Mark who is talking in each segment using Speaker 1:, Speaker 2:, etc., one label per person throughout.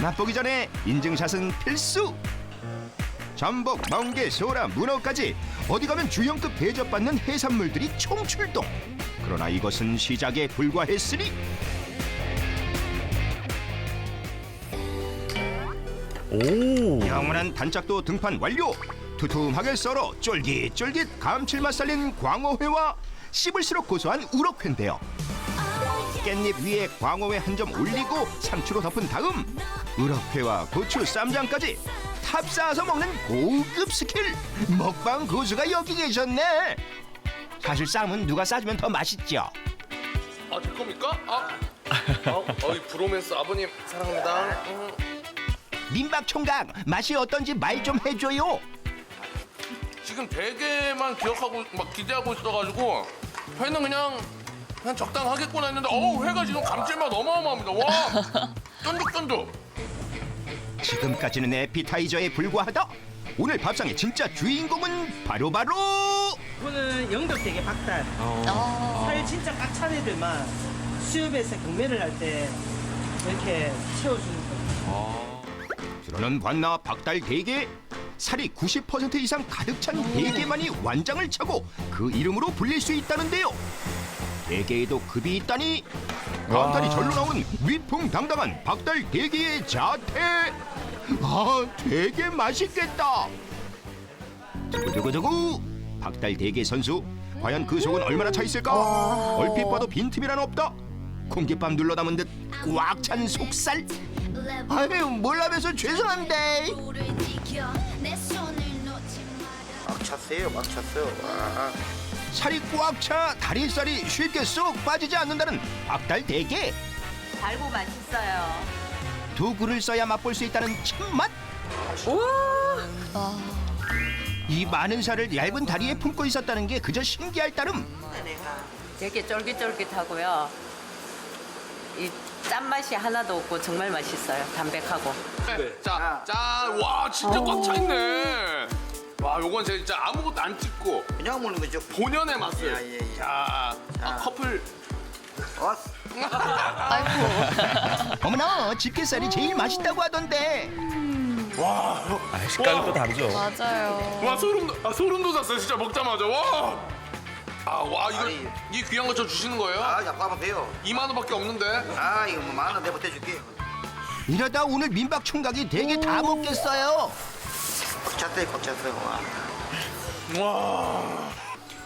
Speaker 1: 맛보기 전에 인증샷은 필수. 전복, 멍게, 소라, 문어까지 어디 가면 주형급 대접받는 해산물들이 총출동. 그러나 이것은 시작에 불과했으니
Speaker 2: 오.
Speaker 1: 영원한 단짝도 등판 완료. 두툼하게 썰어 쫄깃쫄깃 감칠맛 살린 광어회와 씹을수록 고소한 우럭회인데요. 깻잎 위에 광어회 한 점 올리고 상추로 덮은 다음 우럭회와 고추 쌈장까지 탑 쌓아서 먹는 고급 스킬 먹방 고수가 여기 계셨네. 사실 쌈은 누가 싸주면 더 맛있죠.
Speaker 3: 아, 제 겁니까? 아, 어, 어이 브로맨스 아버님 사랑합니다. 음.
Speaker 1: 민박 총각 맛이 어떤지 말 좀 해줘요.
Speaker 3: 지금 대게만 기억하고 막 기대하고 있어가지고 회는 그냥 그냥 적당하겠구나 했는데 어우 회가 지금 감칠맛 어마어마합니다. 와, 쫀득쫀득.
Speaker 1: 지금까지는 에피타이저에 불과하다. 오늘 밥상의 진짜 주인공은 바로바로
Speaker 4: 이거는 영덕대게 박달. 살 진짜 꽉 찬 애들만 수협에서 경매를 할 때 이렇게 채워주는 거예요.
Speaker 1: 들어는 봤나 박달 대게 살이 90% 이상 가득 찬 대게만이 완장을 차고 그 이름으로 불릴 수 있다는데요. 대게에도 급이 있다니 감탄이 절로 나온 위풍당당한 박달 대게의 자태. 아, 되게 맛있겠다. 두구두구두구 박달 대게 선수 과연 그 속은 얼마나 차 있을까? 얼핏 봐도 빈틈이란 없다. 공깃밥 눌러 담은 듯 꽉 찬 속살. 아유 몰라봬서 죄송한데.
Speaker 5: 막 찼어요, 막 찼어요. 와.
Speaker 1: 살이 꽉 차 다리살이 쉽게 쏙 빠지지 않는다는 박달 대게.
Speaker 6: 달고 맛있어요.
Speaker 1: 두 굴을 써야 맛볼 수 있다는 참맛. 이 많은 살을 얇은 다리에 품고 있었다는 게 그저 신기할 따름.
Speaker 6: 되게 쫄깃쫄깃하고요. 이 짠맛이 하나도 없고 정말 맛있어요. 담백하고.
Speaker 3: 자, 자, 와 진짜 꽉 차 있네. 와, 요건 제가 진짜 아무것도 안 찍고
Speaker 5: 그냥 먹는 거죠.
Speaker 3: 본연의 맛을.
Speaker 5: 예, 예, 예.
Speaker 3: 자, 아, 커플.
Speaker 5: 왔어.
Speaker 1: 어머나 집게살이 제일 맛있다고 하던데.
Speaker 2: 아, 식감이 또 다르죠.
Speaker 7: 맞아요.
Speaker 3: 와 소름 돋- 아, 소름 돋았어요 진짜 먹자마자 와. 아, 와 이거
Speaker 5: 아니.
Speaker 3: 이 귀한 거 저 주시는 거예요?
Speaker 5: 아, 자꾸 하면 돼요.
Speaker 3: 2만 원밖에 없는데.
Speaker 5: 아, 이거 뭐 만원 내보태줄게
Speaker 1: 이러다 오늘 민박 총각이 되게 다 먹겠어요.
Speaker 5: 꽉 찼어요. 와.
Speaker 3: 와.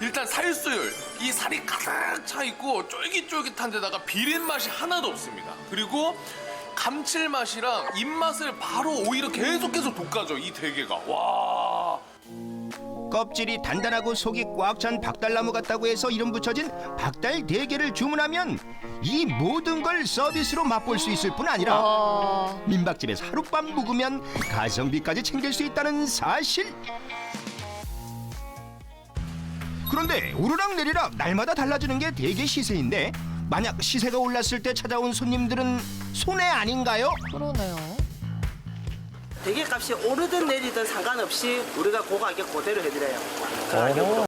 Speaker 3: 일단 살수율 이 살이 가득 차 있고 쫄깃쫄깃한 데다가 비린 맛이 하나도 없습니다. 그리고 감칠맛이랑 입맛을 바로 오히려 계속해서 돋가죠 이 대게가. 와.
Speaker 1: 껍질이 단단하고 속이 꽉 찬 박달나무 같다고 해서 이름 붙여진 박달 대게를 주문하면 이 모든 걸 서비스로 맛볼 수 있을 뿐 아니라
Speaker 7: 와.
Speaker 1: 민박집에서 하룻밤 묵으면 가성비까지 챙길 수 있다는 사실. 그런데 오르락 내리락 날마다 달라지는 게 대게 시세인데 만약 시세가 올랐을 때 찾아온 손님들은 손해 아닌가요?
Speaker 7: 그러네요.
Speaker 4: 대게 값이 오르든 내리든 상관없이 우리가 그 가격 그대로 해드려요. 그 가격으로.